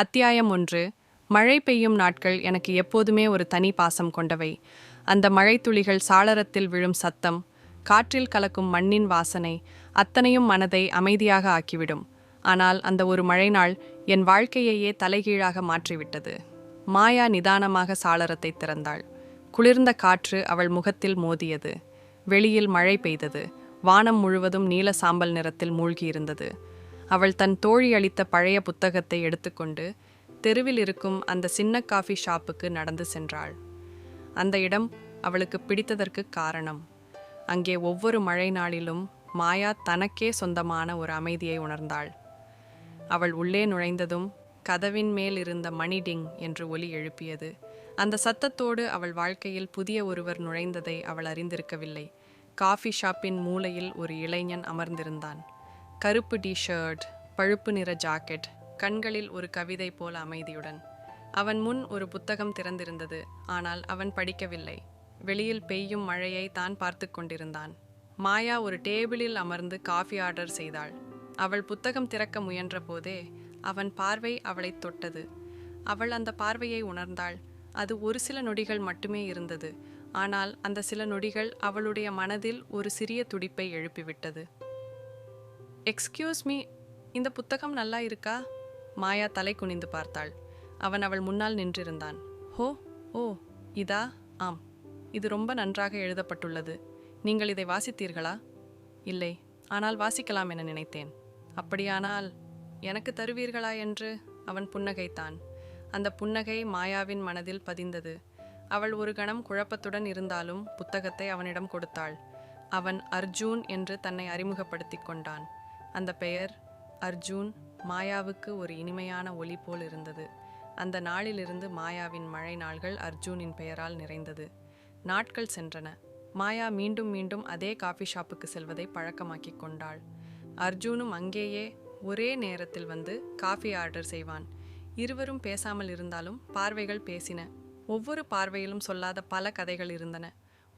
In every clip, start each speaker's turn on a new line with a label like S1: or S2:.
S1: அத்தியாயம் ஒன்று மழை பெய்யும் நாட்கள் எனக்கு எப்போதுமே ஒரு தனி பாசம் கொண்டவை. அந்த மழைத்துளிகள் சாளரத்தில் விழும் சத்தம் காற்றில் கலக்கும் மண்ணின் வாசனை அத்தனையும் மனதை அமைதியாக ஆக்கிவிடும். ஆனால் அந்த ஒரு மழை நாள் என் வாழ்க்கையையே தலைகீழாக மாற்றிவிட்டது. மாயா நிதானமாக சாளரத்தை திறந்தாள். குளிர்ந்த காற்று அவள் முகத்தில் மோதியது. வெளியில் மழை பெய்தது. வானம் முழுவதும் நீல சாம்பல் நிறத்தில் மூழ்கியிருந்தது. அவள் தன் தோழி அளித்த பழைய புத்தகத்தை எடுத்துக்கொண்டு தெருவில் இருக்கும் அந்த சின்ன காஃபி ஷாப்புக்கு நடந்து சென்றாள். அந்த இடம் அவளுக்கு பிடித்ததற்கு காரணம். அங்கே ஒவ்வொரு மழை நாளிலும் மாயா தனக்கே சொந்தமான ஒரு அமைதியை உணர்ந்தாள். அவள் உள்ளே நுழைந்ததும் கதவின் மேல் இருந்த மணி டிங் என்று ஒலி எழுப்பியது. அந்த சத்தத்தோடு அவள் வாழ்க்கையில் புதிய ஒருவர் நுழைந்ததை அவள் அறிந்திருக்கவில்லை. காஃபி ஷாப்பின் மூலையில் ஒரு இளைஞன் அமர்ந்திருந்தான். கருப்பு டி ஷர்ட் பழுப்பு நிற ஜாக்கெட் கண்களில் ஒரு கவிதை போல அமைதியுடன். அவன் முன் ஒரு புத்தகம் திறந்திருந்தது ஆனால் அவன் படிக்கவில்லை. வெளியில் பெய்யும் மழையை தான் பார்த்து கொண்டிருந்தான். மாயா ஒரு டேபிளில் அமர்ந்து காஃபி ஆர்டர் செய்தாள். அவள் புத்தகம் திறக்க முயன்ற போதே அவன் பார்வை அவளை தொட்டது. அவள் அந்த பார்வையை உணர்ந்தாள். அது ஒரு சில நொடிகள் மட்டுமே இருந்தது ஆனால் அந்த சில நொடிகள் அவளுடைய மனதில் ஒரு சிறிய துடிப்பை எழுப்பிவிட்டது. எக்ஸ்கியூஸ் மீ இந்த புத்தகம் நல்லா இருக்கா? மாயா தலை குனிந்து பார்த்தாள். அவன் அவள் முன்னால் நின்றிருந்தான். ஹோ ஓ இதா? ஆம். இது ரொம்ப நன்றாக எழுதப்பட்டுள்ளது. நீங்கள் இதை வாசித்தீர்களா? இல்லை. ஆனால் வாசிக்கலாம் என நினைத்தேன். அப்படியானால் எனக்கு தருவீர்களா என்று அவன் புன்னகைத்தான். அந்த புன்னகை மாயாவின் மனதில் பதிந்தது. அவள் ஒரு கணம் குழப்பத்துடன் இருந்தாலும் புத்தகத்தை அவனிடம் கொடுத்தாள். அவன் அர்ஜூன் என்று தன்னை அறிமுகப்படுத்திக் கொண்டான். அந்த பெயர் அர்ஜூன் மாயாவுக்கு ஒரு இனிமையான ஒளி போல் இருந்தது. அந்த நாளிலிருந்து மாயாவின் மழை நாள்கள் அர்ஜூனின் பெயரால் நிறைந்தது. நாட்கள் சென்றன. மாயா மீண்டும் மீண்டும் அதே காஃபி ஷாப்புக்கு செல்வதை பழக்கமாக்கி கொண்டாள். அர்ஜூனும் அங்கேயே ஒரே நேரத்தில் வந்து காஃபி ஆர்டர் செய்வான். இருவரும் பேசாமல் இருந்தாலும் பார்வைகள் பேசின. ஒவ்வொரு பார்வையிலும் சொல்லாத பல கதைகள் இருந்தன.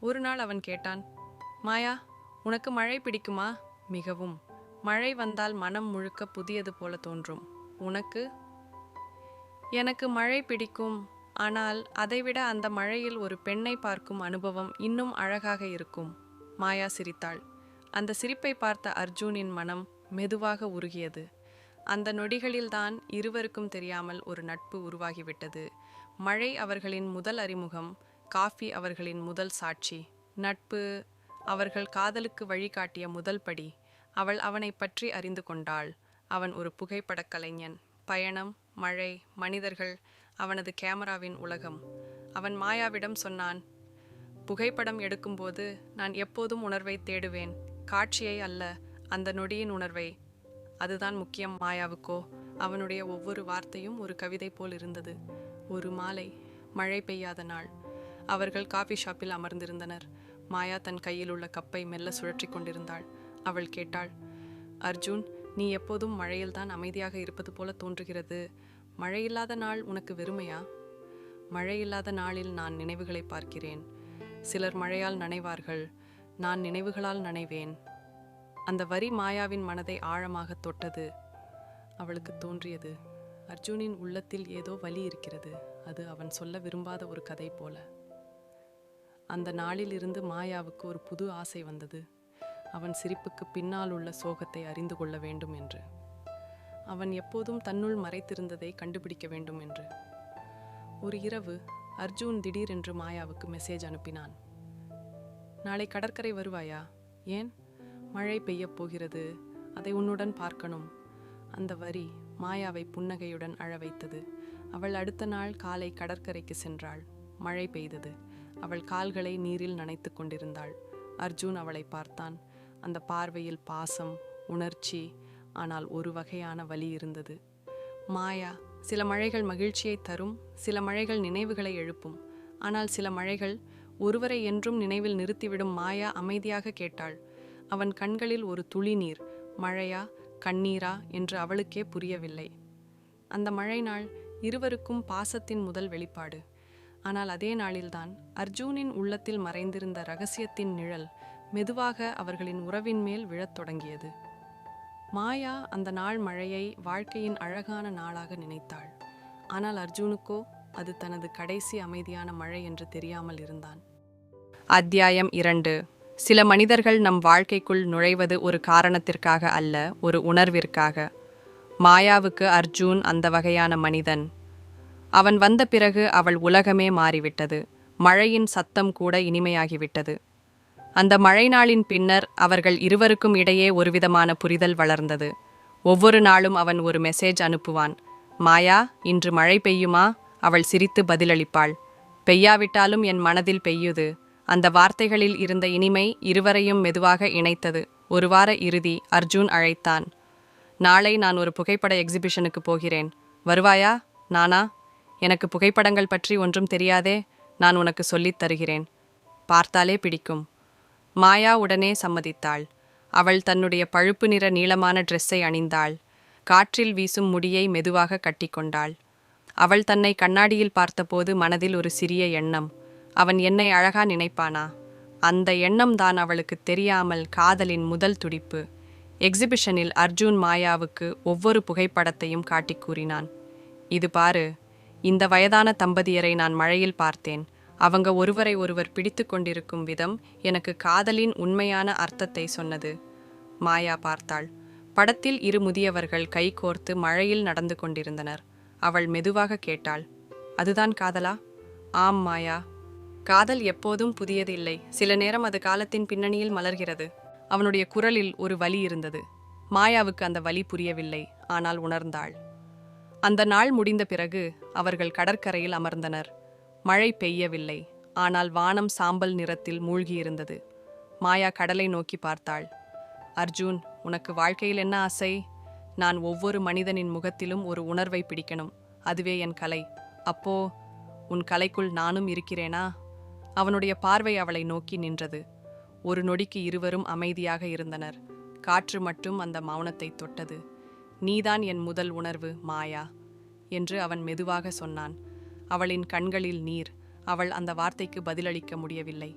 S1: ஒரு நாள் அவன் கேட்டான் மாயா உனக்கு மழை பிடிக்குமா? மிகவும். மழை வந்தால் மனம் முழுக்க புதியது போல தோன்றும். உனக்கு? எனக்கு மழை பிடிக்கும். ஆனால் அதைவிட அந்த மழையில் ஒரு பெண்ணை பார்க்கும் அனுபவம் இன்னும் அழகாக இருக்கும். மாயா சிரித்தாள். அந்த சிரிப்பை பார்த்த அர்ஜுனின் மனம் மெதுவாக உருகியது. அந்த நொடிகளில்தான் இருவருக்கும் தெரியாமல் ஒரு நட்பு உருவாகிவிட்டது. மழை அவர்களின் முதல் அறிமுகம் காஃபி அவர்களின் முதல் சாட்சி. நட்பு அவர்கள் காதலுக்கு வழிகாட்டிய முதல் படி. அவள் அவனை பற்றி அறிந்து கொண்டாள். அவன் ஒரு புகைப்படக் கலைஞன். பயணம் மழை மனிதர்கள் அவனது கேமராவின் உலகம். அவன் மாயாவிடம் சொன்னான் புகைப்படம் எடுக்கும்போது நான் எப்போதும் உணர்வை தேடுவேன். காட்சியை அல்ல அந்த நொடியின் உணர்வை. அதுதான் முக்கியம் மாயாவுக்கோ. அவனுடைய ஒவ்வொரு வார்த்தையும் ஒரு கவிதை போல் இருந்தது. ஒரு மாலை மழை பெய்யாத நாள். அவர்கள் காஃபி ஷாப்பில் அமர்ந்திருந்தனர். மாயா தன் கையில் உள்ள கப்பை மெல்ல சுழற்றி கொண்டிருந்தாள். அவள் கேட்டாள் அர்ஜுன் நீ எப்போதும் மழையில்தான் அமைதியாக இருப்பது போல தோன்றுகிறது. மழையில்லாத நாள் உனக்கு வெறுமையா? மழையில்லாத நாளில் நான் நினைவுகளை பார்க்கிறேன். சிலர் மழையால் நனைவார்கள். நான் நினைவுகளால் நனைவேன். அந்த வரி மாயாவின் மனதை ஆழமாக தொட்டது. அவளுக்கு தோன்றியது அர்ஜுனின் உள்ளத்தில் ஏதோ வலி இருக்கிறது. அது அவன் சொல்ல விரும்பாத ஒரு கதை போல. அந்த நாளில் இருந்து மாயாவுக்கு ஒரு புது ஆசை வந்தது. அவன் சிரிப்புக்கு பின்னால் உள்ள சோகத்தை அறிந்து கொள்ள வேண்டும் என்று. அவன் எப்போதும் தன்னுள் மறைத்திருந்ததை கண்டுபிடிக்க வேண்டும் என்று. ஒரு இரவு அர்ஜுன் திடீரென்று மாயாவுக்கு மெசேஜ் அனுப்பினான். நாளை கடற்கரை வருவாயா? ஏன்? மழை பெய்யப் போகிறது. அதை உன்னுடன் பார்க்கணும். அந்த வரி மாயாவை புன்னகையுடன் அழ வைத்தது. அவள் அடுத்த நாள் காலை கடற்கரைக்கு சென்றாள். மழை பெய்தது. அவள் கால்களை நீரில் நனைத்து கொண்டிருந்தாள். அர்ஜூன் அவளை பார்த்தான். அந்த பார்வையில் பாசம் உணர்ச்சி ஆனால் ஒரு வகையான வலி இருந்தது. மாயா சில மழைகள் மகிழ்ச்சியை தரும் சில மழைகள் நினைவுகளை எழுப்பும். ஆனால் சில மழைகள் ஒருவரை என்றும் நினைவில் நிறுத்திவிடும் மாயா அமைதியாக கேட்டாள். அவன் கண்களில் ஒரு துளி நீர் மழையா கண்ணீரா? என்று அவளுக்கே புரியவில்லை. அந்த மழை நாள் இருவருக்கும் பாசத்தின் முதல் வெளிப்பாடு. ஆனால் அதே நாளில்தான் அர்ஜூனின் உள்ளத்தில் மறைந்திருந்த ரகசியத்தின் நிழல் மெதுவாக அவர்களின் உறவின் மேல் விழத் தொடங்கியது. மாயா அந்த நாள் மழையை வாழ்க்கையின் அழகான நாளாக நினைத்தாள். ஆனால் அர்ஜுனுக்கோ அது தனது கடைசி அமைதியான மழை என்று தெரியாமல் இருந்தான். அத்தியாயம் இரண்டு. சில மனிதர்கள் நம் வாழ்க்கைக்குள் நுழைவது ஒரு காரணத்திற்காக அல்ல ஒரு உணர்விற்காக. மாயாவுக்கு அர்ஜூன் அந்த வகையான மனிதன். அவன் வந்த பிறகு அவள் உலகமே மாறிவிட்டது. மழையின் சத்தம் கூட இனிமையாகிவிட்டது. அந்த மழை நாளின் பின்னர் அவர்கள் இருவருக்கும் இடையே ஒருவிதமான புரிதல் வளர்ந்தது. ஒவ்வொரு நாளும் அவன் ஒரு மெசேஜ் அனுப்புவான். மாயா இன்று மழை பெய்யுமா? அவள் சிரித்து பதிலளிப்பாள். பெய்யாவிட்டாலும் என் மனதில் பெய்யுது. அந்த வார்த்தைகளில் இருந்த இனிமை இருவரையும் மெதுவாக இணைத்தது. ஒரு வார இறுதி அர்ஜூன் அழைத்தான். நாளை நான் ஒரு புகைப்பட எக்ஸிபிஷனுக்கு போகிறேன். வருவாயா? நானா? எனக்கு புகைப்படங்கள் பற்றி ஒன்றும் தெரியாதே. நான் உனக்கு சொல்லித் தருகிறேன். பார்த்தாலே பிடிக்கும். மாயா உடனே சம்மதித்தாள். அவள் தன்னுடைய பழுப்பு நிற நீளமான ட்ரெஸ்ஸை அணிந்தாள். காற்றில் வீசும் முடியை மெதுவாக கட்டிக்கொண்டாள். அவள் தன்னை கண்ணாடியில் பார்த்தபோது மனதில் ஒரு சிறிய எண்ணம். அவன் என்னை அழகா நினைப்பானா? அந்த எண்ணம் தான் அவளுக்கு தெரியாமல் காதலின் முதல் துடிப்பு. எக்ஸிபிஷனில் அர்ஜுன் மாயாவுக்கு ஒவ்வொரு புகைப்படத்தையும் காட்டிக் கூறினான். இது பாரு இந்த வயதான தம்பதியரை நான் மழையில் பார்த்தேன். அவங்க ஒருவரை ஒருவர் பிடித்து கொண்டிருக்கும் விதம் எனக்கு காதலின் உண்மையான அர்த்தத்தை சொன்னது. மாயா பார்த்தாள். படத்தில் இரு முதியவர்கள் கைகோர்த்து மழையில் நடந்து கொண்டிருந்தனர். அவள் மெதுவாக கேட்டாள். அதுதான் காதலா? ஆம் மாயா. காதல் எப்போதும் புதியதில்லை. சில நேரம் அது காலத்தின் பின்னணியில் மலர்கிறது. அவனுடைய குரலில் ஒரு வலி இருந்தது. மாயாவுக்கு அந்த வலி புரியவில்லை. ஆனால் உணர்ந்தாள். அந்த நாள் முடிந்த பிறகு அவர்கள் கடற்கரையில் அமர்ந்தனர். மழை பெய்யவில்லை. ஆனால் வானம் சாம்பல் நிறத்தில் மூழ்கியிருந்தது. மாயா கடலை நோக்கி பார்த்தாள். அர்ஜூன் உனக்கு வாழ்க்கையில் என்ன ஆசை? நான் ஒவ்வொரு மனிதனின் முகத்திலும் ஒரு உணர்வை பிடிக்கணும். அதுவே என் கலை. அப்போ உன் கலைக்குள் நானும் இருக்கிறேனா? அவனுடைய பார்வை அவளை நோக்கி நின்றது. ஒரு நொடிக்கு இருவரும் அமைதியாக இருந்தனர். காற்று மட்டும் அந்த மௌனத்தை தொட்டது. நீதான் என் முதல் உணர்வு மாயா என்று அவன் மெதுவாக சொன்னான். அவளின் கண்களில் நீர். அவள் அந்த வார்த்தைக்கு பதிலளிக்க முடியவில்லை.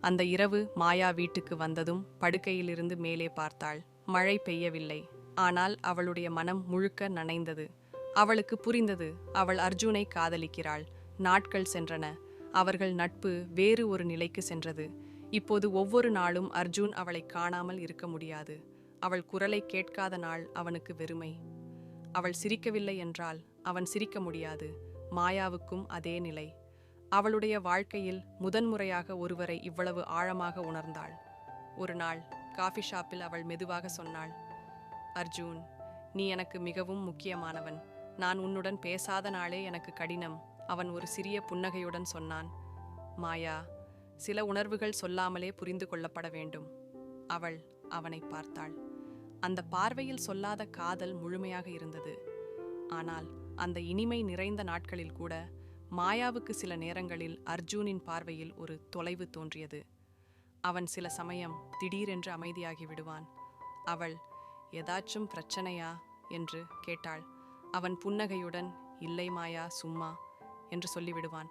S1: அந்த இரவு மாயா வீட்டுக்கு வந்ததும் படுக்கையிலிருந்து மேலே பார்த்தாள். மழை பெய்யவில்லை. ஆனால் அவளுடைய மனம் முழுக்க நனைந்தது. அவளுக்கு புரிந்தது அவள் அர்ஜுனை காதலிக்கிறாள். நாட்கள் சென்றன. அவர்கள் நட்பு வேறு ஒரு நிலைக்கு சென்றது. இப்போது ஒவ்வொரு நாளும் அர்ஜுன் அவளை காணாமல் இருக்க முடியாது. அவள் குரலை கேட்காத நாள் அவனுக்கு வெறுமை. அவள் சிரிக்கவில்லை என்றால் அவன் சிரிக்க முடியாது. மாயாவுக்கும் அதே நிலை. அவளுடைய வாழ்க்கையில் முதன்முறையாக ஒருவரை இவ்வளவு ஆழமாக உணர்ந்தாள். ஒரு நாள் காஃபி ஷாப்பில் அவள் மெதுவாக சொன்னாள் அர்ஜூன் நீ எனக்கு மிகவும் முக்கியமானவன். நான் உன்னுடன் பேசாத நாளே எனக்கு கடினம் அவன் ஒரு சிறிய புன்னகையுடன் சொன்னான். மாயா சில உணர்வுகள் சொல்லாமலே புரிந்து கொள்ளப்பட வேண்டும் அவள் அவனை பார்த்தாள். அந்த பார்வையில் சொல்லாத காதல் முழுமையாக இருந்தது. ஆனால் அந்த இனிமை நிறைந்த நாட்களில் கூட மாயாவுக்கு சில நேரங்களில் அர்ஜூனின் பார்வையில் ஒரு தொலைவு தோன்றியது. அவன் சில சமயம் திடீரென்று அமைதியாகி விடுவான். அவள் ஏதாச்சும் பிரச்சனையா? என்று கேட்டாள். அவன் புன்னகையுடன் இல்லை மாயா சும்மா என்று சொல்லிவிடுவான்.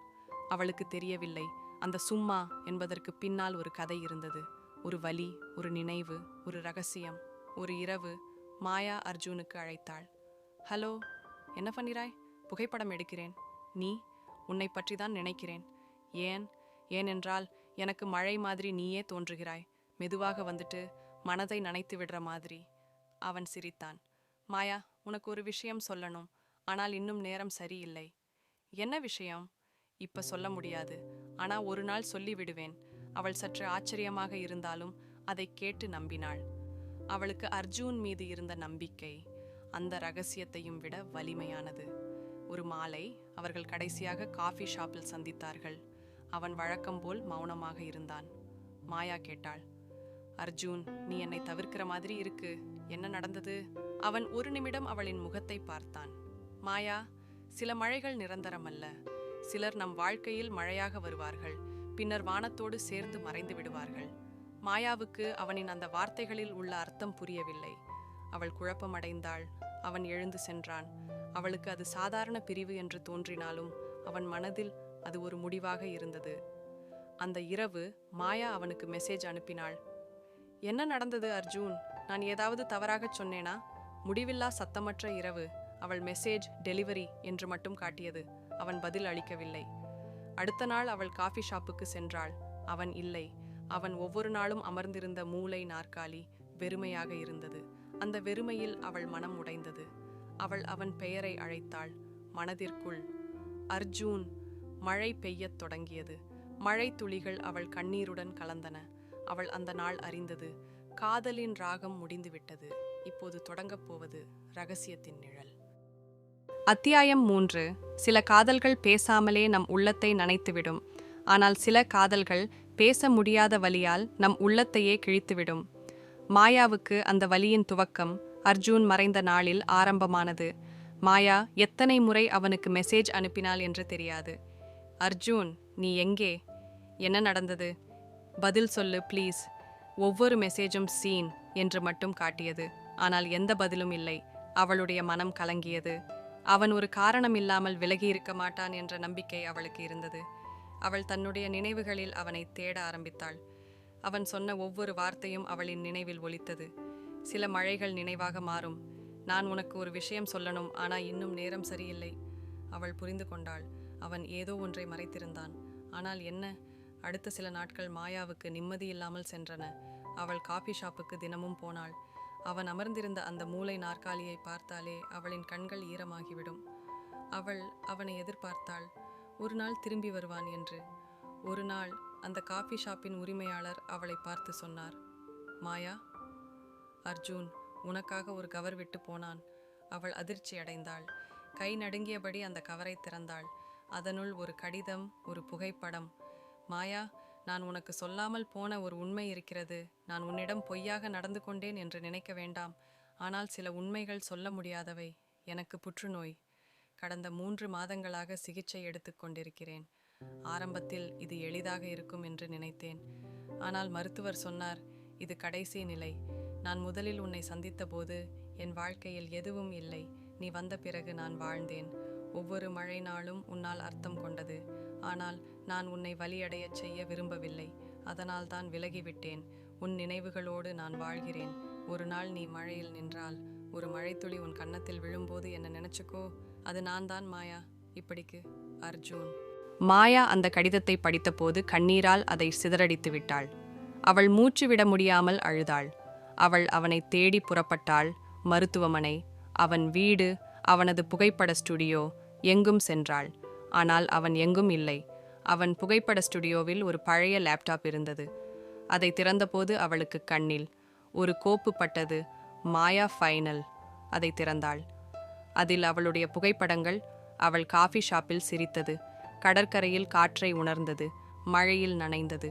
S1: அவளுக்கு தெரியவில்லை. அந்த சும்மா என்பதற்கு பின்னால் ஒரு கதை இருந்தது. ஒரு வலி ஒரு நினைவு ஒரு ரகசியம் ஒரு இரவு மாயா அர்ஜுனுக்கு அழைத்தாள். ஹலோ என்ன பண்ணிறாய் புகைப்படம் எடுக்கிறேன். நீ உன்னை பற்றி தான் நினைக்கிறேன். ஏன்? ஏனென்றால் எனக்கு மழை மாதிரி நீயே தோன்றுகிறாய். மெதுவாக வந்துட்டு மனதை நனைத்து விடுற மாதிரி. அவன் சிரித்தான். மாயா உனக்கு ஒரு விஷயம் சொல்லணும். ஆனால் இன்னும் நேரம் சரியில்லை. என்ன விஷயம்? இப்ப சொல்ல முடியாது. ஆனா ஒரு நாள் சொல்லி விடுவேன். அவள் சற்று ஆச்சரியமாக இருந்தாலும் அதை கேட்டு நம்பினாள். அவளுக்கு அர்ஜூன் மீது இருந்த நம்பிக்கை. அந்த ரகசியத்தையும் விட வலிமையானது. ஒரு மாலை அவர்கள் கடைசியாக காஃபி ஷாப்பில் சந்தித்தார்கள். அவன் வழக்கம் போல் மௌனமாக இருந்தான். மாயா கேட்டாள் அர்ஜூன் நீ என்னை தவிர்க்கிற மாதிரி இருக்கு. என்ன நடந்தது? அவன் ஒரு நிமிடம் அவளின் முகத்தை பார்த்தான். மாயா சில மழைகள் நிரந்தரமல்ல சிலர் நம் வாழ்க்கையில் மழையாக வருவார்கள். பின்னர் வானத்தோடு சேர்ந்து மறைந்து விடுவார்கள். மாயாவுக்கு அவனின் அந்த வார்த்தைகளில் உள்ள அர்த்தம் புரியவில்லை. அவள் குழப்பமடைந்தாள். அவன் எழுந்து சென்றான். அவளுக்கு அது சாதாரண பிரிவு என்று தோன்றினாலும் அவன் மனதில் அது ஒரு முடிவாக இருந்தது. அந்த இரவு மாயா அவனுக்கு மெசேஜ் அனுப்பினாள். என்ன நடந்தது அர்ஜூன்? நான் ஏதாவது தவறாகச் சொன்னேனா? முடிவில்லா சத்தமற்ற இரவு. அவள் மெசேஜ் டெலிவரி என்று மட்டும் காட்டியது. அவன் பதில் அளிக்கவில்லை. அடுத்த நாள் அவள் காஃபி ஷாப்புக்கு சென்றாள். அவன் இல்லை. அவன் ஒவ்வொரு நாளும் அமர்ந்திருந்த மூலை நாற்காலி வெறுமையாக இருந்தது. அந்த வெறுமையில் அவள் மனம் உடைந்தது. அவள் அவன் பெயரை அழைத்தாள். மனதிற்குள் அர்ஜூன் மழை பெய்யத் தொடங்கியது. மழை துளிகள் அவள் கண்ணீருடன் கலந்தன. அவள் அந்த நாள் அறிந்தது. காதலின் ராகம் முடிந்துவிட்டது இப்போது தொடங்கப் போவது ரகசியத்தின் நிழல். அத்தியாயம் மூன்று. சில காதல்கள் பேசாமலே நம் உள்ளத்தை நனைத்துவிடும். ஆனால் சில காதல்கள் பேச முடியாத வழியால் நம் உள்ளத்தையே கிழித்துவிடும். மாயாவுக்கு அந்த வலியின் துவக்கம் அர்ஜூன் மறைந்த நாளில் ஆரம்பமானது. மாயா எத்தனை முறை அவனுக்கு மெசேஜ் அனுப்பினாள் என்று தெரியாது. அர்ஜூன் நீ எங்கே? என்ன நடந்தது? பதில் சொல்லு ப்ளீஸ் ஒவ்வொரு மெசேஜும் சீன் என்று மட்டும் காட்டியது. ஆனால் எந்த பதிலும் இல்லை. அவளுடைய மனம் கலங்கியது. அவன் ஒரு காரணம் இல்லாமல் விலகி இருக்க மாட்டான் என்ற நம்பிக்கை அவளுக்கு இருந்தது. அவள் தன்னுடைய நினைவுகளில் அவனை தேட ஆரம்பித்தாள். அவன் சொன்ன ஒவ்வொரு வார்த்தையும் அவளின் நினைவில் ஒலித்தது. சில மழைகள் நினைவாக மாறும். நான் உனக்கு ஒரு விஷயம் சொல்லணும் ஆனா இன்னும் நேரம் சரியில்லை. அவள் புரிந்து கொண்டாள். அவன் ஏதோ ஒன்றை மறைத்திருந்தான். ஆனால் என்ன? அடுத்த சில நாட்கள் மாயாவுக்கு நிம்மதி இல்லாமல் சென்றன. அவள் காபி ஷாப்புக்கு தினமும் போனாள். அவன் அமர்ந்திருந்த அந்த மூலை நாற்காலியை பார்த்தாலே அவளின் கண்கள் ஈரமாகிவிடும். அவள் அவனை எதிர்பார்த்தாள். ஒரு நாள் திரும்பி வருவான் என்று. ஒரு நாள் அந்த காபி ஷாப்பின் உரிமையாளர் அவளை பார்த்து சொன்னார். மாயா அர்ஜூன் உனக்காக ஒரு கவர் விட்டு போனான். அவள் அதிர்ச்சி அடைந்தாள். கை நடுங்கியபடி அந்த கவரை திறந்தாள். அதனுள் ஒரு கடிதம் ஒரு புகைப்படம். மாயா நான் உனக்கு சொல்லாமல் போன ஒரு உண்மை இருக்கிறது. நான் உன்னிடம் பொய்யாக நடந்து கொண்டேன் என்று நினைக்க வேண்டாம். ஆனால் சில உண்மைகள் சொல்ல முடியாதவை. எனக்கு புற்றுநோய். கடந்த மூன்று மாதங்களாக சிகிச்சை எடுத்துக்கொண்டிருக்கிறேன் ஆரம்பத்தில் இது எளிதாக இருக்கும் என்று நினைத்தேன். ஆனால் மருத்துவர் சொன்னார் இது கடைசி நிலை. நான் முதலில் உன்னை சந்தித்தபோது என் வாழ்க்கையில் எதுவும் இல்லை. நீ வந்த பிறகு நான் வாழ்ந்தேன். ஒவ்வொரு மழை நாளும் உன்னால் அர்த்தம் கொண்டது. ஆனால் நான் உன்னை வலியடையச் செய்ய விரும்பவில்லை. அதனால் தான் விலகிவிட்டேன். உன் நினைவுகளோடு நான் வாழ்கிறேன். ஒரு நாள் நீ மழையில் நின்றால் ஒரு மழைத்துளி உன் கன்னத்தில் விழும்போது என்ன நினைச்சுக்கோ? அது நான் தான் மாயா. இப்படிக்கு. அர்ஜூன். மாயா அந்த கடிதத்தை படித்தபோது கண்ணீரால் அதை சிதறடித்து விட்டாள். அவள் மூச்சு விட முடியாமல் அழுதாள். அவள் அவனை தேடி புறப்பட்டாள். மருத்துவமனை அவன் வீடு அவனது புகைப்பட ஸ்டுடியோ எங்கும் சென்றாள். ஆனால் அவன் எங்கும் இல்லை. அவன் புகைப்பட ஸ்டுடியோவில் ஒரு பழைய லேப்டாப் இருந்தது. அதை திறந்தபோது அவளுக்கு கண்ணில் ஒரு கோப்பு பட்டது மாயா ஃபைனல் அதை திறந்தாள். அதில் அவளுடைய புகைப்படங்கள் அவள் காஃபி ஷாப்பில் சிரித்தது. கடற்கரையில் காற்றை உணர்ந்தது. மழையில் நனைந்தது.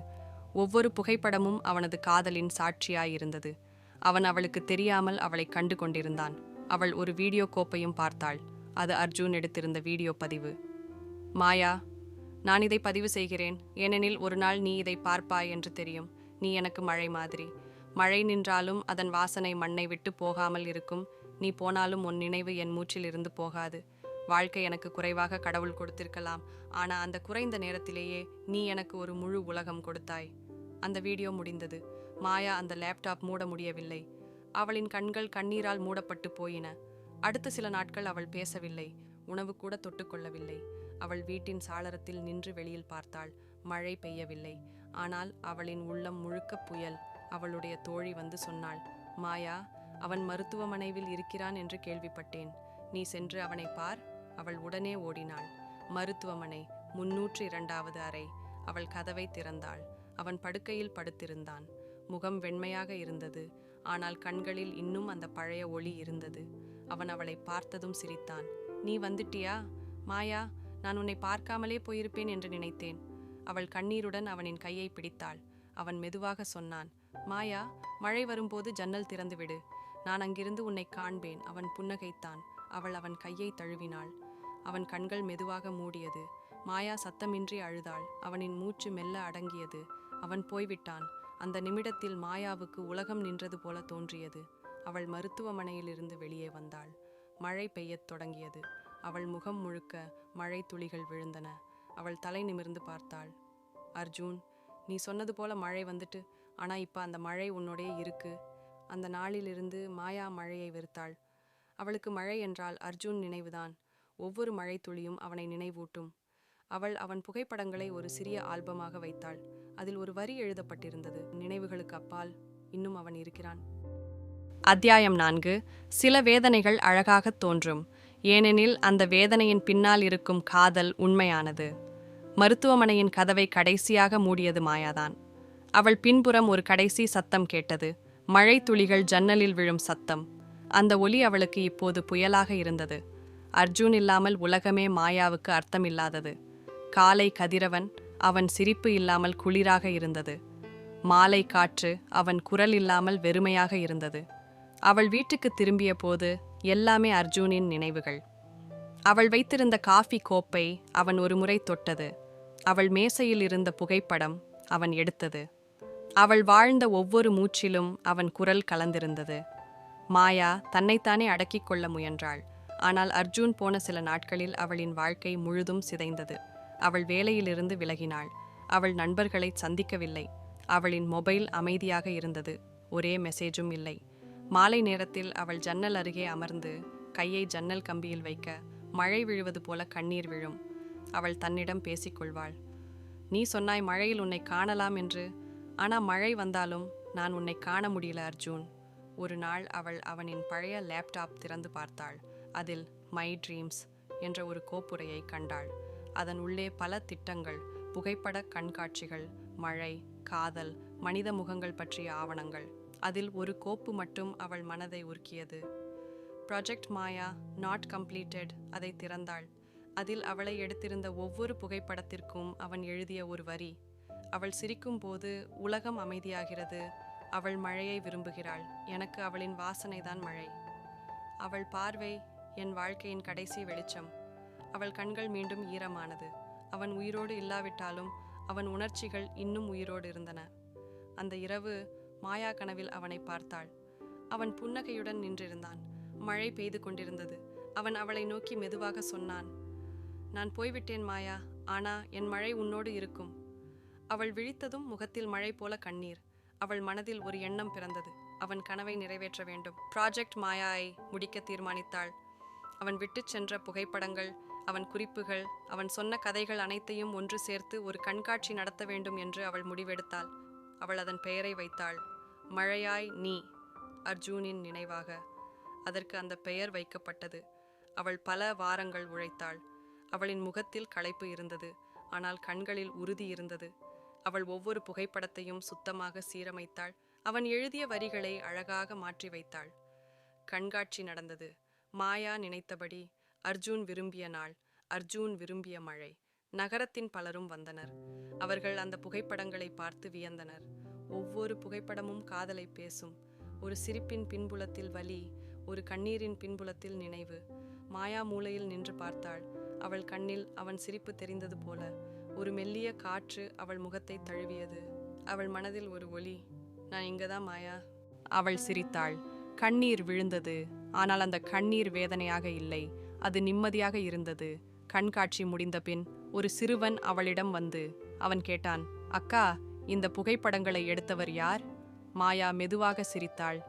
S1: ஒவ்வொரு புகைப்படமும் அவனது காதலின் சாட்சியாயிருந்தது. அவன் அவளுக்கு தெரியாமல் அவளை கண்டு கொண்டிருந்தான். அவள் ஒரு வீடியோ கோப்பையும் பார்த்தாள். அது அர்ஜுன் எடுத்திருந்த வீடியோ பதிவு. மாயா நான் இதை பதிவு செய்கிறேன். ஏனெனில் ஒரு நாள் நீ இதை பார்ப்பாய் என்று தெரியும். நீ எனக்கு மழை மாதிரி. மழை நின்றாலும் அதன் வாசனை மண்ணை விட்டு போகாமல் இருக்கும். நீ போனாலும் உன் நினைவு என் மூச்சில் இருந்து போகாது. வாழ்க்கை எனக்கு குறைவாக கடவுள் கொடுத்திருக்கலாம். ஆனா அந்த குறைந்த நேரத்திலேயே நீ எனக்கு ஒரு முழு உலகம் கொடுத்தாய். அந்த வீடியோ முடிந்தது. மாயா அந்த லேப்டாப் மூட முடியவில்லை. அவளின் கண்கள் கண்ணீரால் மூடப்பட்டு போயின. அடுத்த சில நாட்கள் அவள் பேசவில்லை. உணவு கூட தொட்டுக்கொள்ளவில்லை அவள் வீட்டின் சாளரத்தில் நின்று வெளியில் பார்த்தாள். மழை பெய்யவில்லை. ஆனால் அவளின் உள்ளம் முழுக்க புயல். அவளுடைய தோழி வந்து சொன்னாள் மாயா அவன் மருத்துவமனையில் இருக்கிறான் என்று கேள்விப்பட்டேன். நீ சென்று அவனை பார். அவள் உடனே ஓடினாள். மருத்துவமனை முன்னூற்று இரண்டாவது அறை. அவள் கதவை திறந்தாள். அவன் படுக்கையில் படுத்திருந்தான். முகம் வெண்மையாக இருந்தது. ஆனால் கண்களில் இன்னும் அந்த பழைய ஒளி இருந்தது. அவன் அவளை பார்த்ததும் சிரித்தான். நீ வந்துட்டியா? மாயா நான் உன்னை பார்க்காமலே போயிருப்பேன் என்று நினைத்தேன். அவள் கண்ணீருடன் அவனின் கையை பிடித்தாள். அவன் மெதுவாக சொன்னான். மாயா மழை வரும்போது ஜன்னல் திறந்துவிடு. நான் அங்கிருந்து உன்னை காண்பேன். அவன் புன்னகைத்தான். அவள் அவன் கையை தழுவினாள். அவன் கண்கள் மெதுவாக மூடியது. மாயா சத்தமின்றி அழுதாள். அவனின் மூச்சு மெல்ல அடங்கியது. அவன் போய்விட்டான். அந்த நிமிடத்தில் மாயாவுக்கு உலகம் நின்றது போல தோன்றியது. அவள் மருத்துவமனையிலிருந்து வெளியே வந்தாள். மழை பெய்யத் தொடங்கியது. அவள் முகம் முழுக்க மழை துளிகள் விழுந்தன. அவள் தலை நிமிர்ந்து பார்த்தாள். அர்ஜூன் நீ சொன்னது போல மழை வந்துட்டு ஆனா இப்ப அந்த மழை உன்னுடைய இருக்கு. அந்த நாளிலிருந்து மாயா மழையை வெறுத்தாள். அவளுக்கு மழை என்றால் அர்ஜுன் நினைவுதான். ஒவ்வொரு மழை துளியும் அவனை நினைவூட்டும். அவள் அவன் புகைப்படங்களை ஒரு சிறிய ஆல்பமாக வைத்தாள். அதில் ஒரு வரி எழுதப்பட்டிருந்தது. நினைவுகளுக்கு அப்பால் இன்னும் அவன் இருக்கிறான். அத்தியாயம் நான்கு. சில வேதனைகள் அழகாகத் தோன்றும். ஏனெனில் அந்த வேதனையின் பின்னால் இருக்கும் காதல் உண்மையானது. மருத்துவமனையின் கதவை கடைசியாக மூடியது மாயாதான். அவள் பின்புறம் ஒரு கடைசி சத்தம் கேட்டது. மழை துளிகள் ஜன்னலில் விழும் சத்தம். அந்த ஒலி அவளுக்கு இப்போது புயலாக இருந்தது. அர்ஜுன் இல்லாமல் உலகமே மாயாவுக்கு அர்த்தமில்லாதது. காலை கதிரவன் அவன் சிரிப்பு இல்லாமல் குளிராக இருந்தது. மாலை காற்று அவன் குரல் இல்லாமல் வெறுமையாக இருந்தது. அவள் வீட்டுக்கு திரும்பிய போது எல்லாமே அர்ஜுனின் நினைவுகள். அவள் வைத்திருந்த காஃபி கோப்பை அவன் ஒருமுறை தொட்டது. அவள் மேசையில் இருந்த புகைப்படம் அவன் எடுத்தது. அவள் வாழ்ந்த ஒவ்வொரு மூச்சிலும் அவன் குரல் கலந்திருந்தது. மாயா தன்னைத்தானே அடக்கிக் கொள்ள முயன்றாள். ஆனால் அர்ஜுன் போன சில நாட்களில் அவளின் வாழ்க்கை முழுதும் சிதைந்தது. அவள் வேலையிலிருந்து விலகினாள். அவள் நண்பர்களை சந்திக்கவில்லை. அவளின் மொபைல் அமைதியாக இருந்தது. ஒரே மெசேஜும் இல்லை. மாலை நேரத்தில் அவள் ஜன்னல் அருகே அமர்ந்து கையை ஜன்னல் கம்பியில் வைக்க மழை விழுவது போல கண்ணீர் விழும். அவள் தன்னிடம் பேசிக்கொள்வாள். நீ சொன்னாய் மழையில் உன்னை காணலாம் என்று. ஆனால் மழை வந்தாலும் நான் உன்னை காண முடியல அர்ஜுன். ஒரு நாள் அவள் அவனின் பழைய லேப்டாப் திறந்து பார்த்தாள். அதில் மை ட்ரீம்ஸ் என்ற ஒரு கோப்புரையை கண்டாள். அதன் உள்ளே பல திட்டங்கள் புகைப்பட கண்காட்சிகள் மழை காதல் மனித முகங்கள் பற்றிய ஆவணங்கள். அதில் ஒரு கோப்பு மட்டும் அவள் மனதை உருக்கியது. ப்ராஜெக்ட் மாயா நாட் கம்ப்ளீட்டட் அதை திறந்தாள். அதில் அவளை எடுத்திருந்த ஒவ்வொரு புகைப்படத்திற்கும் அவன் எழுதிய ஒரு வரி. அவள் சிரிக்கும் போது உலகம் அமைதியாகிறது. அவள் மழையை விரும்புகிறாள். எனக்கு அவளின் வாசனைதான் மழை. அவள் பார்வை என் வாழ்க்கையின் கடைசி வெளிச்சம். அவள் கண்கள் மீண்டும் ஈரமானது. அவன் உயிரோடு இல்லாவிட்டாலும் அவன் உணர்ச்சிகள் இன்னும் உயிரோடு இருந்தன. அந்த இரவு மாயா கனவில் அவனை பார்த்தாள். அவன் புன்னகையுடன் நின்றிருந்தான். மழை பெய்து கொண்டிருந்தது. அவன் அவளை நோக்கி மெதுவாக சொன்னான் நான் போய்விட்டேன் மாயா. ஆனா என் மழை உன்னோடு இருக்கும். அவள் விழித்ததும் முகத்தில் மழை போல கண்ணீர். அவள் மனதில் ஒரு எண்ணம் பிறந்தது. அவன் கனவை நிறைவேற்ற வேண்டும். ப்ராஜெக்ட் மாயாயை முடிக்க தீர்மானித்தாள். அவன் விட்டுச் சென்ற புகைப்படங்கள் அவன் குறிப்புகள் அவன் சொன்ன கதைகள் அனைத்தையும் ஒன்று சேர்த்து ஒரு கண்காட்சி நடத்த வேண்டும் என்று அவள் முடிவெடுத்தாள். அவள் அதன் பெயரை வைத்தாள். மழையாய் நீ அர்ஜூனின் நினைவாக. அதற்கு அந்த பெயர் வைக்கப்பட்டது. அவள் பல வாரங்கள் உழைத்தாள். அவளின் முகத்தில் களைப்பு இருந்தது. ஆனால் கண்களில் உறுதி இருந்தது. அவள் ஒவ்வொரு புகைப்படத்தையும் சுத்தமாக சீரமைத்தாள். அவன் எழுதிய வரிகளை அழகாக மாற்றி வைத்தாள். கண்காட்சி நடந்தது. மாயா நினைத்தபடி அர்ஜூன் விரும்பிய நாள் அர்ஜூன் விரும்பிய மழை. நகரத்தின் பலரும் வந்தனர். அவர்கள் அந்த புகைப்படங்களை பார்த்து வியந்தனர். ஒவ்வொரு புகைப்படமும் காதலை பேசும். ஒரு சிரிப்பின் பின்புலத்தில் வலி ஒரு கண்ணீரின் பின்புலத்தில் நினைவு. மாயா மூலையில் நின்று பார்த்தாள். அவள் கண்ணில் அவன் சிரிப்பு தெரிந்தது போல. ஒரு மெல்லிய காற்று அவள் முகத்தை தழுவியது. அவள் மனதில் ஒரு ஒலி நான் இங்கதான் மாயா. அவள் சிரித்தாள். கண்ணீர் விழுந்தது. ஆனால் அந்த கண்ணீர் வேதனையாக இல்லை. அது நிம்மதியாக இருந்தது. கண்காட்சி முடிந்த பின் ஒரு சிறுவன் அவளிடம் வந்து அவன் கேட்டான் அக்கா இந்த புகைப்படங்களை எடுத்தவர் யார்? மாயா மெதுவாக சிரித்தாள்.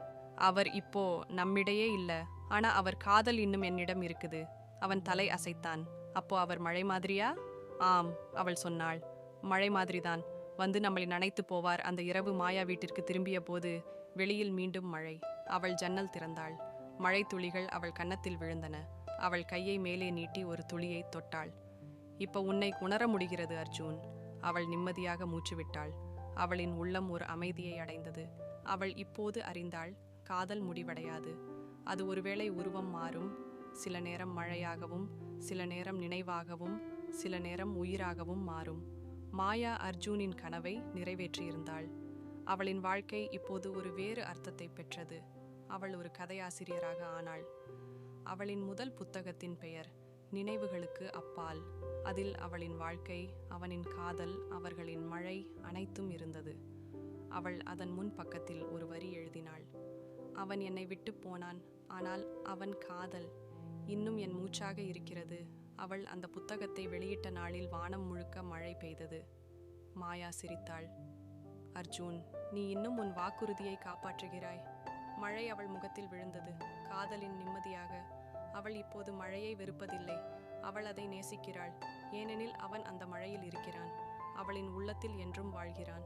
S1: அவர் இப்போ நம்மிடையே இல்ல. ஆனா அவர் காதல் இன்னும் என்னிடம் இருக்குது. அவன் தலை அசைத்தான். அப்போ அவர் மழை மாதிரியா? ஆம் அவள் சொன்னாள். மழை மாதிரிதான். வந்து நம்மளை நனைத்து போவார் அந்த இரவு மாயா வீட்டிற்கு திரும்பிய போது வெளியில் மீண்டும் மழை. அவள் ஜன்னல் திறந்தாள். மழை துளிகள் அவள் கன்னத்தில் விழுந்தன. அவள் கையை மேலே நீட்டி ஒரு துளியை தொட்டாள். இப்ப உன்னை உணர முடிகிறது அர்ஜூன். அவள் நிம்மதியாக மூச்சுவிட்டாள். அவளின் உள்ளம் ஒரு அமைதியை அடைந்தது. அவள் இப்போது அறிந்தாள் காதல் முடிவடையாது. அது ஒருவேளை உருவம் மாறும். சில நேரம் மழையாகவும் சில நேரம் நினைவாகவும் சில நேரம் உயிராகவும் மாறும். மாயா அர்ஜூனின் கனவை நிறைவேற்றியிருந்தாள். அவளின் வாழ்க்கை இப்போது ஒரு வேறு அர்த்தத்தை பெற்றது. அவள் ஒரு கதையாசிரியராக ஆனாள். அவளின் முதல் புத்தகத்தின் பெயர் நினைவுகளுக்கு அப்பால். அதில் அவளின் வாழ்க்கை அவனின் காதல் அவர்களின் மழை அனைத்தும் இருந்தது. அவள் அதன் முன் பக்கத்தில் ஒரு வரி எழுதினாள். அவன் என்னை விட்டு போனான் ஆனால் அவன் காதல். இன்னும் என் மூச்சாக இருக்கிறது. அவள் அந்த புத்தகத்தை வெளியிட்ட நாளில் வானம் முழுக்க மழை பெய்தது. மாயா சிரித்தாள். அர்ஜூன் நீ இன்னும் உன் வாக்குறுதியை காப்பாற்றுகிறாய். மழை அவள் முகத்தில் விழுந்தது. காதலின் நிம்மதியாக அவள் இப்போது மழையை வெறுப்பதில்லை. அவள் அதை நேசிக்கிறாள். ஏனெனில் அவன் அந்த மழையில் இருக்கிறான். அவளின் உள்ளத்தில் என்றும் வாழ்கிறான்.